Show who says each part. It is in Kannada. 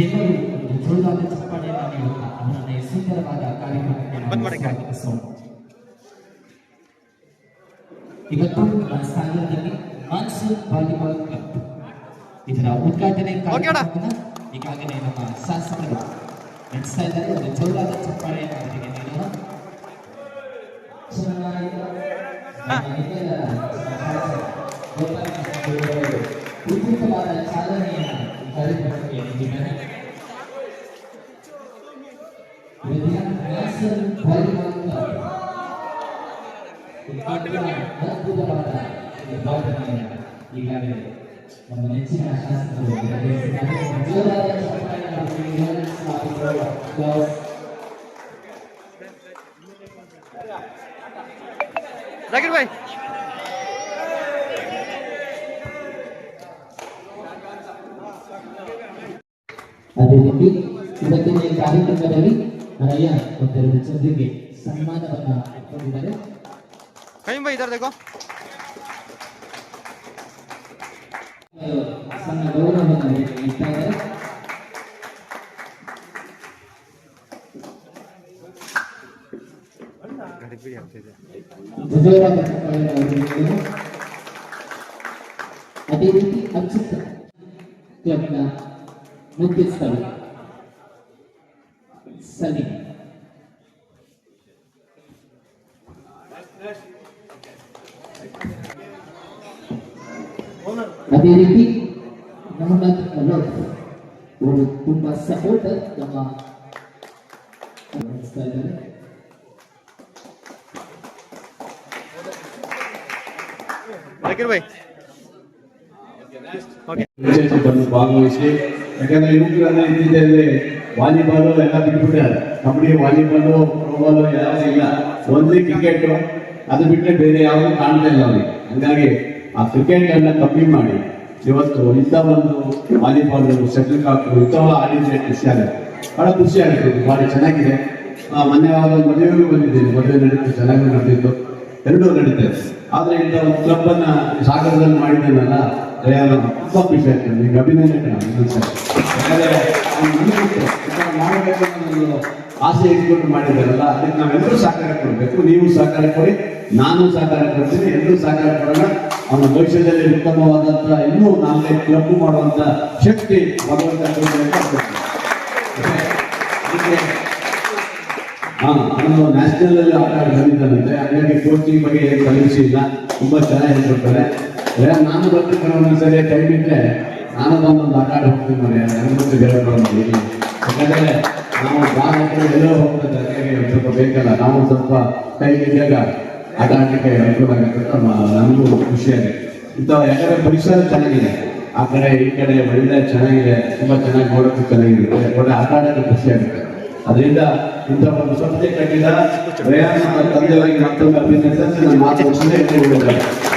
Speaker 1: ಎಲ್ಲರೂ ಒಂದು ಜೋರಾದ ಚಪ್ಪಾಳೆಯನ್ನು ನೀಡುತ್ತಾ ಅವರನ್ನ ಈ ಸುಂದರವಾದ ಕಾರ್ಯಕ್ರಮಕ್ಕೆ ನಾವು
Speaker 2: ಬಂದ್ ಮಾಡಿ ಗಾಡಿ.
Speaker 1: ಸ್ವಾಗತಿಸೋಣ. ಇವತ್ತು ನಮ್ಮ ಸ್ಥಾನದಲ್ಲಿ ಮಾನ್ಸೂನ್ ವಾಲಿಬಾಲ್ ಕ್ಲಬ್ ಇದರ ಉದ್ಘಾಟನೆ
Speaker 2: ಓಕೆ ಅಣ್ಣ.
Speaker 1: ಕಾರ್ಯಕ್ರಮವನ್ನು ಈಗಾಗಲೇ ನಮ್ಮ ಶಾಸಕರು ನಡೆಸ್ತಾ ಇದ್ದಾರೆ ಒಂದು ಜೋರಾದ ಚಪ್ಪಾಳೆಯನ್ನು ಅವರಿಗೆ ನೀಡೋಣ ಉಚಿತವಾದ ಚಾಲನೆಯನ್ನು ಈ ಕಾರ್ಯಕ್ರಮಕ್ಕೆ ನೀಡಿದ್ದಾರೆ ಇದನ್ನ ನ್ಯಾಷನಲ್ ವಾಲಿಬಾಲ್ ಕ್ಲಬ್ ಉದ್ಘಾಟನೆ ಅದ್ಭುತವಾದ ಉದ್ಘಾಟನೆಯನ್ನು ಈಗಾಗಲೇ ನಮ್ಮ ನೆಚ್ಚಿನ ಶಾಸಕರು ನೆರವೇರಿಸಿದ್ದಾರೆ. ಜೋರಾದ ಚಪ್ಪಾಳೆಯನ್ನು ಅವರಿಗೆ ನೀಡಲು ಸ್ವಾಗತ. applause.
Speaker 2: ಜಾಕಿರ್ ಭಾಯ್
Speaker 1: ಅದೇ ರೀತಿ ಇವತ್ತಿನ ಈ ಕಾರ್ಯಕ್ರಮದಲ್ಲಿ ನರಯ್ಯ ಒಂದೆರಡು ಜನರಿಗೆ ಸನ್ಮಾನವನ್ನ ಕೊಟ್ಟಿದ್ದಾರೆ
Speaker 2: ಕೈಮ್ ಭಾಯ್ ಇದರ್ ದೇಖೋ
Speaker 1: ಅವರು ಸಣ್ಣ ಗೌರವವನ್ನು ಅವರಿಗೆ ನೀಡ್ತಾ ಇದ್ದಾರೆ
Speaker 2: ಗಾಡಿ ಬಿಡಿ ಆಗ್ತಿದೆ
Speaker 1: ವಿಜಯವಾದ ಚಪ್ಪಾಳೆಯನ್ನು ಅವರಿಗೆ ನೀಡಿದರು. ಅದೇ ರೀತಿ ಅಚ್ಯುತ್ ಕ್ಲಬ್ನ মুক্তি Salim Salim Hadiriki Muhammad Alok ومسحوتك كما استاذنا
Speaker 2: Take it away.
Speaker 3: Okay. বাংলাদেশে ಯಾಕಂದ್ರೆ ಯುವಕರೆಲ್ಲ ಇದ್ದಿದ್ದಲ್ಲಿ ವಾಲಿಬಾಲು ಎಲ್ಲ ಬಿಟ್ಬಿಟ್ಟಾರೆ ಕಬಡ್ಡಿ ವಾಲಿಬಾಲು ಫುಟ್ಬಾಲು ಯಾವ ಇಲ್ಲ. ಓನ್ಲಿ ಕ್ರಿಕೆಟ್ ಅದು ಬಿಟ್ಟರೆ ಬೇರೆ ಯಾವುದೂ ಕಾಣ್ತಾ ಇಲ್ಲ ಅವ್ರಿಗೆ. ಹಂಗಾಗಿ ಆ ಕ್ರಿಕೆಟನ್ನು ಕಮ್ಮಿ ಮಾಡಿ. ಇವತ್ತು ಇಂಥ ಒಂದು ವಾಲಿಬಾಲ್ ಶಟಲ್ ಕಾಕ್ ಉತ್ತಮ ಆಡಿದ್ರೆ ಖುಷಿ ಆಗುತ್ತೆ. ಬಹಳ ಖುಷಿ ಆಗುತ್ತೆ. ಇದು ಭಾಳ ಚೆನ್ನಾಗಿದೆ ಮೊನ್ನೆ ಯಾವಾಗ ಮದುವೆಗೂ ಬಂದಿದ್ದೀನಿ. ಮದುವೆ ನಡೀತು. ಚೆನ್ನಾಗಿ ನಡೆದಿತ್ತು. ಎರಡೂ ನಡೀತಾ ಆದ್ರೆ ಇಂಥ ಒಂದು ಕ್ಲಬ್ ಅನ್ನ ಸಾಗರದಲ್ಲಿ ಮಾಡಿದ್ದೇನಲ್ಲ ದಯಾಳ ತುಂಬಾ ಖುಷಿ ಆಯ್ತು ನಿಮ್ಗೆ ಅಭಿನಂದನೆ ಮಾಡಬೇಕನ್ನೋ ಆಸೆ ಇಟ್ಕೊಂಡು ಮಾಡಿದ್ದಾರಲ್ಲ, ಅದಕ್ಕೆ ನಾವೆಲ್ಲರೂ ಸಹಕಾರ ಕೊಡಬೇಕು. ನೀವು ಸಹಕಾರ ಕೊಡಿ, ನಾನು ಸಹಕಾರ ಕೊಡ್ತೀನಿ, ಎಲ್ಲರೂ ಸಹಕಾರ ಕೊಡೋಣ. ಅವನ ಭವಿಷ್ಯದಲ್ಲಿ ಉತ್ತಮವಾದಂತಹ ಇನ್ನೂ ನಾಲ್ಕೈದು ಕ್ಲಬ್ ಮಾಡುವಂತ ಶಕ್ತಿ ಭಗವಂತ ಹಾ ನ್ಯಾಷನಲ್ ಅಲ್ಲಿ ಆಟ ಆಡಿ ಬಂದಿದ್ದಾನಂತೆ. ಹಾಗಾಗಿ ಕೋಚಿಂಗ್ ಬಗ್ಗೆ ಏನು ಸಮಸ್ಯೆ ಇಲ್ಲ ತುಂಬಾ ಚೆನ್ನಾಗಿ ಹೇಳ್ಕೊಡ್ತಾರೆ. ನಾನು ಬರ್ತೀನಿ ಒಂದೊಂದ್ಸರಿ. ಟೈಮ್ ಇದ್ರೆ ನಾನು ಬಂದೊಂದು ಆಟ ಆಡಿ ಹೋಗ್ತೀನಿ ಮನೆ. ನನಗೊಂದು ಹೇಳ್ಕೊಡೋದು ಯಾಕಂದ್ರೆ ನಾವು ಹಾಕಿದ್ರೆ ಎಲ್ಲೋ ಹೋಗ್ತದೆ ಸ್ವಲ್ಪ ಬೇಕಲ್ಲ ನಾವು ಸ್ವಲ್ಪ ಟೈಮ್ ಇದ್ದಾಗ ಆಟ ಆಡಲಿಕ್ಕೆ ಅನುಕೂಲ ಆಗುತ್ತೆ ನನಗೂ ಖುಷಿಯಾಗಿದೆ ಇಂಥ ಯಾಕಂದ್ರೆ ಪರಿಸರ ಚೆನ್ನಾಗಿದೆ. ಆ ಕಡೆ ಈ ಕಡೆ ಒಳ್ಳೆ ಚೆನ್ನಾಗಿದೆ. ತುಂಬಾ ಚೆನ್ನಾಗಿ ನೋಡೋಕ್ಕೂ ಚೆನ್ನಾಗಿರುತ್ತೆ. ಒಳ್ಳೆ ಆಟ ಆಡೋಕ್ಕೆ ಖುಷಿ ಆಗುತ್ತೆ. ಅದರಿಂದ ಇಂಥ ಒಂದು ಸಂಸ್ಥೆ ಕಟ್ಟಿದ ಪ್ರಯಾಣ ತಂದೆಯವರಿಗೆ ಮತ್ತೊಮ್ಮೆ ಅಭಿನಂದನೆ ಮಾತು.